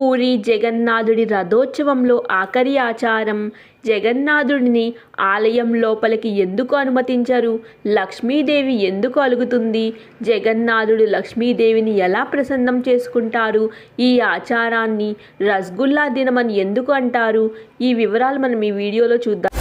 పూరి జగన్నాథుడి రథోత్సవంలో ఆఖరి ఆచారం. జగన్నాథుడిని ఆలయం లోపలికి ఎందుకు అనుమతించరు? లక్ష్మీదేవి ఎందుకు అలుగుతుంది? జగన్నాథుడు లక్ష్మీదేవిని ఎలా ప్రసన్నం చేసుకుంటారు? ఈ ఆచారాన్ని రసగుల్లా దినమని ఎందుకు అంటారు? ఈ వివరాలు మనం ఈ వీడియోలో చూద్దాం.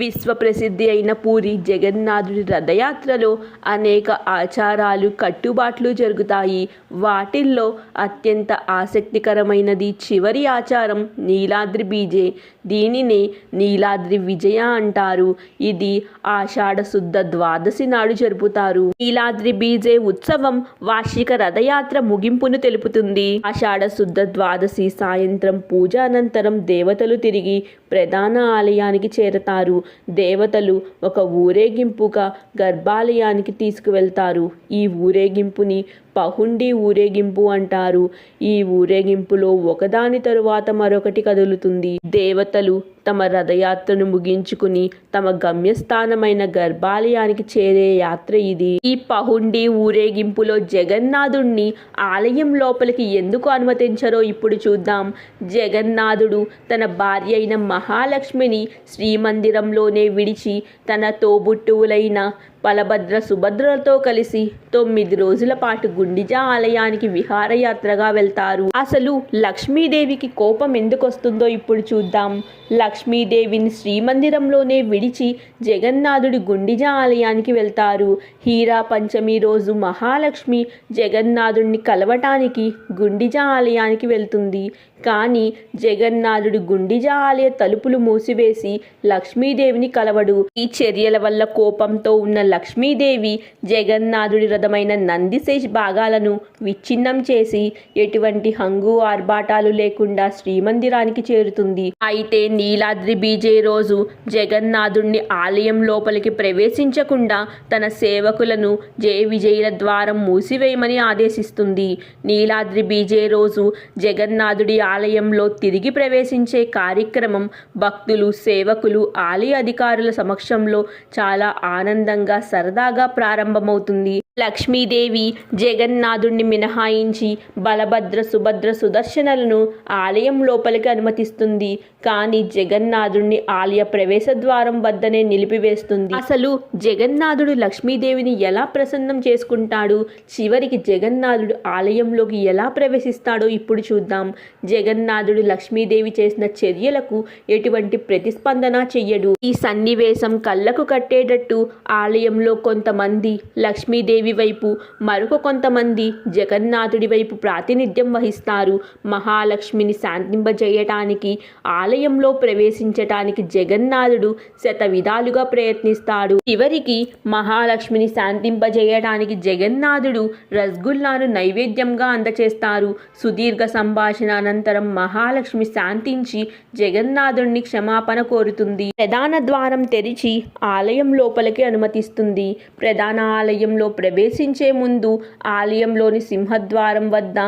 విశ్వ ప్రసిద్ధి అయిన పూరి జగన్నాథుడి రథయాత్రలో అనేక ఆచారాలు కట్టుబాట్లు జరుగుతాయి. వాటిల్లో అత్యంత ఆసక్తికరమైనది చివరి ఆచారం నీలాద్రి బీజే. దీనినే నీలాద్రి విజయ అంటారు. ఇది ఆషాఢ శుద్ధ ద్వాదశి నాడు జరుపుతారు. నీలాద్రి బీజే ఉత్సవం వార్షిక రథయాత్ర ముగింపును తెలుపుతుంది. ఆషాఢ శుద్ధ ద్వాదశి సాయంత్రం పూజ అనంతరం దేవతలు తిరిగి ప్రధాన ఆలయానికి చేరతారు. దేవతలు ఒక ఊరేగింపుగా గర్భాలయానికి తీసుకువెళ్తారు. ఈ ఊరేగింపుని పహుండి ఊరేగింపు అంటారు. ఈ ఊరేగింపులో ఒకదాని తరువాత మరొకటి కదులుతుంది. దేవతలు తమ రథయాత్రను ముగించుకుని తమ గమ్యస్థానమైన గర్భాలయానికి చేరే యాత్ర ఇది. ఈ పహుండి ఊరేగింపులో జగన్నాథుణ్ణి ఆలయం లోపలికి ఎందుకు అనుమతించరో ఇప్పుడు చూద్దాం. జగన్నాథుడు తన భార్య అయిన మహాలక్ష్మిని శ్రీమందిరంలోనే విడిచి తన తోబుట్టువులైన బలభద్ర సుభద్రలతో కలిసి తొమ్మిది రోజుల పాటు గుండిజా ఆలయానికి విహారయాత్రగా వెళ్తారు. అసలు లక్ష్మీదేవికి కోపం ఎందుకు వస్తుందో ఇప్పుడు చూద్దాం. లక్ష్మీదేవిని శ్రీమందిరంలోనే విడిచి జగన్నాథుడి గుండిజా ఆలయానికి వెళ్తారు. హీరా పంచమి రోజు మహాలక్ష్మి జగన్నాథుడిని కలవటానికి గుండిజా ఆలయానికి వెళ్తుంది. కానీ జగన్నాథుడు గుండిజా ఆలయ తలుపులు మూసివేసి లక్ష్మీదేవిని కలవడు. ఈ చర్యల వల్ల కోపంతో ఉన్న లక్ష్మీదేవి జగన్నాథుడి రథమైన నందిశేష్ భాగాలను విచ్ఛిన్నం చేసి ఎటువంటి హంగు ఆర్భాటాలు లేకుండా శ్రీమందిరానికి చేరుతుంది. అయితే నీలాద్రి బీజే రోజు జగన్నాథుడిని ఆలయం లోపలికి ప్రవేశించకుండా తన సేవకులను జయ విజయుల ద్వారం మూసివేయమని ఆదేశిస్తుంది. నీలాద్రి బీజే రోజు జగన్నాథుడి ఆలయంలో తిరిగి ప్రవేశించే కార్యక్రమం భక్తులు సేవకులు ఆలయ అధికారుల సమక్షంలో చాలా ఆనందంగా సరదాగా ప్రారంభమవుతుంది. లక్ష్మీదేవి జగన్నాథుణ్ణి మినహాయించి బలభద్ర సుభద్ర సుదర్శనలను ఆలయం లోపలికి అనుమతిస్తుంది. కానీ జగన్నాథుణ్ణి ఆలయ ప్రవేశ ద్వారం వద్దనే నిలిపివేస్తుంది. అసలు జగన్నాథుడు లక్ష్మీదేవిని ఎలా ప్రసన్నం చేసుకుంటాడు? చివరికి జగన్నాథుడు ఆలయంలోకి ఎలా ప్రవేశిస్తాడో ఇప్పుడు చూద్దాం. జగన్నాథుడు లక్ష్మీదేవి చేసిన చర్యలకు ఎటువంటి ప్రతిస్పందన చెయ్యడు. ఈ సన్నివేశం కళ్ళకు కట్టేటట్టు ఆలయంలో కొంతమంది లక్ష్మీదేవి వైపు మరొక కొంతమంది జగన్నాథుడి వైపు ప్రాతినిధ్యం వహిస్తారు. మహాలక్ష్మిని శాంతింపజేయటానికి ఆలయంలో ప్రవేశించటానికి జగన్నాథుడు శత విధాలుగా ప్రయత్నిస్తాడు. చివరికి మహాలక్ష్మిని శాంతింపజేయటానికి జగన్నాథుడు రసగుల్లాను నైవేద్యంగా అందచేస్తారు. సుదీర్ఘ సంభాషణ అనంతరం మహాలక్ష్మి శాంతించి జగన్నాథుడిని క్షమాపణ కోరుతుంది. ప్రధాన ద్వారం తెరిచి ఆలయం లోపలికి అనుమతిస్తుంది. ప్రధాన ఆలయంలో ప్రవేశించే ముందు ఆలయంలోని సింహద్వారం వద్ద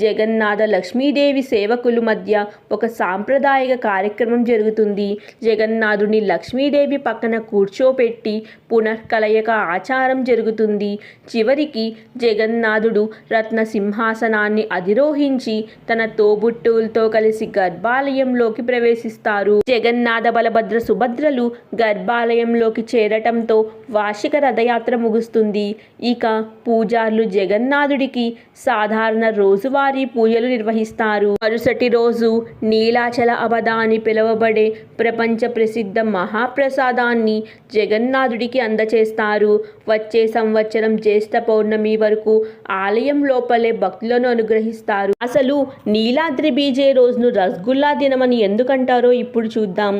జగన్నాథ లక్ష్మీదేవి సేవకుల మధ్య ఒక సాంప్రదాయక కార్యక్రమం జరుగుతుంది. జగన్నాథుని లక్ష్మీదేవి పక్కన కూర్చోపెట్టి పునఃకలయక ఆచారం జరుగుతుంది. చివరికి జగన్నాథుడు రత్న సింహాసనాన్ని అధిరోహించి తన తోబుట్టువులతో కలిసి గర్భాలయంలోకి ప్రవేశిస్తారు. జగన్నాథ బలభద్ర సుభద్రలు గర్భాలయంలోకి చేరటంతో వార్షిక రథయాత్ర ముగుస్తుంది. ఇక పూజార్లు జగన్నాథుడికి సాధారణ రోజువారీ పూజలు నిర్వహిస్తారు. మరుసటి రోజు నీలాచల అవధ అని పిలువబడే ప్రపంచ ప్రసిద్ధ మహాప్రసాదాన్ని జగన్నాథుడికి అందచేస్తారు. వచ్చే సంవత్సరం జ్యేష్ఠ పౌర్ణమి వరకు ఆలయం లోపలే భక్తులను అనుగ్రహిస్తారు. అసలు నీలాద్రి బీజే రోజును రసగుల్లా దినమని ఎందుకంటారో ఇప్పుడు చూద్దాం.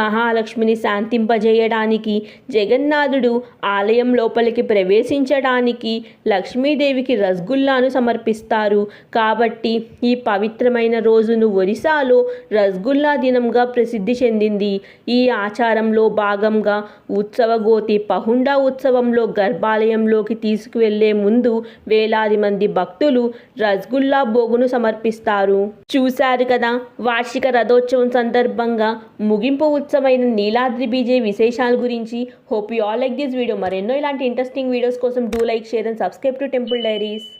మహాలక్ష్మిని శాంతింపజేయడానికి జగన్నాథుడు ఆలయం లోపలికి ప్రవేశించడానికి లక్ష్మీదేవికి రసగుల్లాను సమర్పిస్తారు. కాబట్టి ఈ పవిత్రమైన రోజును ఒరిస్సాలో రసగుల్లా దినంగా ప్రసిద్ధి చెందింది. ఈ ఆచారంలో భాగంగా ఉత్సవగోతి పహుండా ఉత్సవంలో గర్భాలయంలోకి తీసుకువెళ్ళే ముందు వేలాది మంది భక్తులు రసగుల్లా భోగును సమర్పిస్తారు. చూశారు కదా వార్షిక రథోత్సవం సందర్భంగా ముగింపు ఉత్సవమైన నీలాద్రి బీజే విశేషాల గురించి. Hope you all like this video మరెన్నో ఇలాంటి ఇంట్రెస్టింగ్ వీడియోస్ కోసం do like, share and subscribe to Temple Diaries.